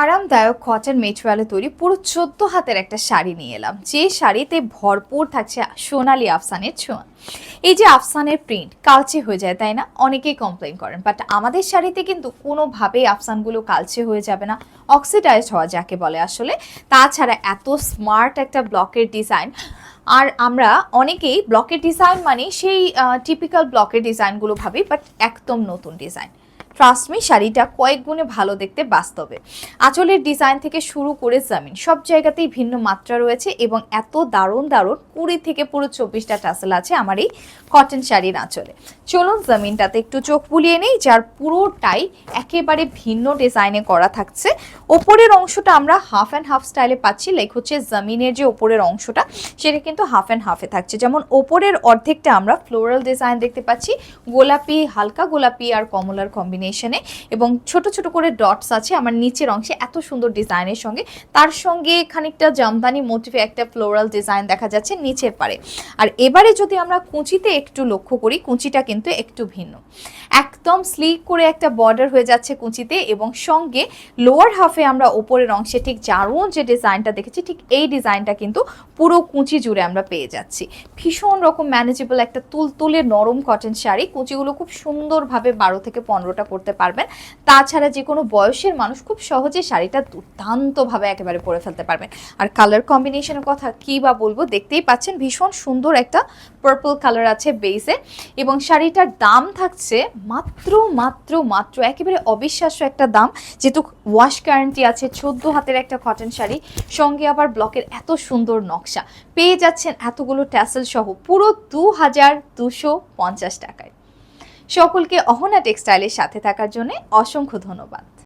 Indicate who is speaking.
Speaker 1: আরামদায়ক কটন মেটেরিয়ালে তৈরি পুরো চোদ্দ হাতের একটা শাড়ি নিয়ে এলাম। যে শাড়িতে ভরপুর থাকছে সোনালি আফসানের ছোঁয়া। এই যে আফসানের প্রিন্ট কালচে হয়ে যায়, তাই না? অনেকেই কমপ্লেন করেন বাট আমাদের শাড়িতে কিন্তু কোনোভাবেই আফসানগুলো কালচে হয়ে যাবে না। অক্সিডাইজড হওয়া যাকে বলে আসলে। তাছাড়া এত স্মার্ট একটা ব্লকের ডিজাইন আর আমরা অনেকেই ব্লকের ডিজাইন মানে সেই টিপিক্যাল ব্লকের ডিজাইনগুলো ভাবি বাট একদম নতুন ডিজাইন ট্রাস্টমি শাড়িটা কয়েক গুণে ভালো দেখতে বাস্তবে। আঁচলের ডিজাইন থেকে শুরু করে জামিন, সব জায়গাতেই ভিন্ন মাত্রা রয়েছে এবং এত দারুণ দারুণ কুড়ি থেকে পুরো চব্বিশটা টাসেল আছে আমার এই কটন শাড়ির আঁচলে। চলুন জামিনটাতে একটু চোখ বুলিয়ে নেই, যার পুরোটাই একেবারে ভিন্ন ডিজাইনে করা থাকছে। ওপরের অংশটা আমরা হাফ অ্যান্ড হাফ স্টাইলে পাচ্ছি লাইক হচ্ছে জামিনের যে ওপরের অংশটা, সেটা কিন্তু হাফ অ্যান্ড হাফে থাকছে। যেমন ওপরের অর্ধেকটা আমরা ফ্লোরাল ডিজাইন দেখতে পাচ্ছি, গোলাপি, হালকা গোলাপি আর কমলার কম্বিনেশনে এবং ছোট ছোট করে ডটস আছে আমার নিচের অংশে এত সুন্দর ডিজাইনের সঙ্গে। তার সঙ্গে খানিকটা জামদানি মোটিভে একটা ফ্লোরাল ডিজাইন দেখা যাচ্ছে নিচের পারে। আর এবারে যদি আমরা কুঁচিতে একটু লক্ষ্য করি, কুঁচিটা কিন্তু একটু ভিন্ন। একদম স্লিক করে একটা বর্ডার হয়ে যাচ্ছে কুঁচিতে এবং সঙ্গে লোয়ার হাফে আমরা ওপরের অংশে ঠিক জারুন যে ডিজাইনটা দেখেছি, ঠিক এই ডিজাইনটা কিন্তু পুরো কুঁচি জুড়ে আমরা পেয়ে যাচ্ছি। ভীষণ রকম ম্যানেজেবল একটা তুলতুলে নরম কটন শাড়ি, কুচিগুলো খুব সুন্দরভাবে বারো থেকে পনেরোটা করতে পারবেন। তাছাড়া যে কোনো বয়সের মানুষ খুব সহজে শাড়িটা দুর্দান্তভাবে একেবারে পরে ফেলতে পারবেন। আর কালার কম্বিনেশনের কথা কী বা বলব দেখতেই পাচ্ছেন, ভীষণ সুন্দর একটা পার্পল কালার আছে বেসে এবং শাড়িটার দাম থাকছে মাত্র মাত্র মাত্র মাত্র, একেবারে অবিশ্বাস্য একটা দাম। যেহেতু ওয়াশ গ্যারান্টি আছে, চোদ্দ হাতের একটা কটন শাড়ি, সঙ্গে আবার ব্লকের এত সুন্দর নকশা। পেয়ে যাচ্ছেন এতগুলো ট্যাসেল সহ পুরো দু হাজার দুশো পঞ্চাশ টাকায়। সকলকে অহনা টেক্সটাইলের সাথে থাকার জন্য অসংখ্য ধন্যবাদ।